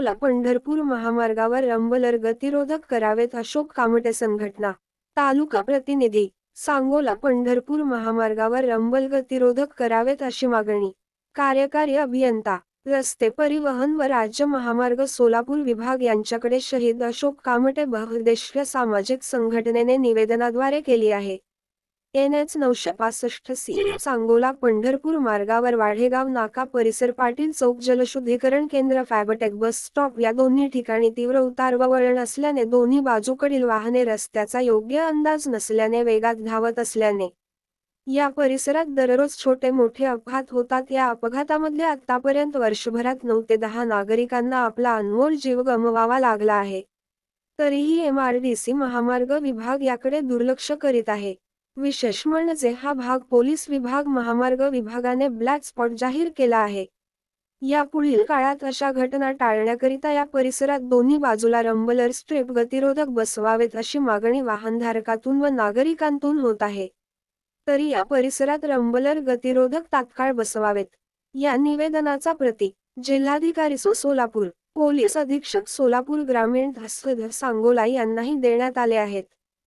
अकोला पंढरपूर महामार्गावर रंबलर गतिरोधक करावेत अशोक कामटे संघटना. तालुका प्रतिनिधी. सांगोला पंढरपूर महामार्गावर रंबल गतिरोधक करावेत अशी मागणी. कार्यकारी अभियंता. रस्ते परिवहन व राज्य महामार्ग सोलापूर विभाग यांच्याकडे शहीद अशोक कामटे बहुउद्देशीय सामाजिक संघटनेने निवेदनाद्वारे केली आहे. एन एच नऊशे पासष्ट सी सांगोला पंढरपूर मार्गावर वाढेगाव नाका परिसर पाटील चौक जलशुद्धीकरण केंद्र फॅबटेक बस स्टॉप या दोन्ही ठिकाणी तीव्र उतार व वळण असल्याने दोन्ही बाजूकडील वाहने रस्त्याचा योग्य अंदाज नसल्याने वेगात धावत असल्याने या परिसरात दररोज छोटे मोठे अपघात होतात. या अपघातामध्ये आतापर्यंत वर्षभरात नऊ ते दहा नागरिकांना आपला अनमोल जीव गमवावा लागला आहे. तरीही एमआरडीसी महामार्ग विभाग याकडे दुर्लक्ष करीत आहे. विशेष म्हणजे हा भाग पोलीस विभाग महामार्ग विभागाने ब्लॅक स्पॉट जाहीर केला आहे. यापुढील काळात अशा घटना टाळण्याकरिता या परिसरात दोन्ही बाजूला रंबलर स्ट्रेप गतिरोधक बसवावेत अशी मागणी वाहनधारकातून व नागरिकांतून होत आहे. तरी या परिसरात रंबलर गतिरोधक तात्काळ बसवावेत. या निवेदनाचा प्रती जिल्हाधिकारी सो. सोलापूर पोलीस अधीक्षक सोलापूर ग्रामीण धस्कधर सांगोला यांनाही देण्यात आले आहेत.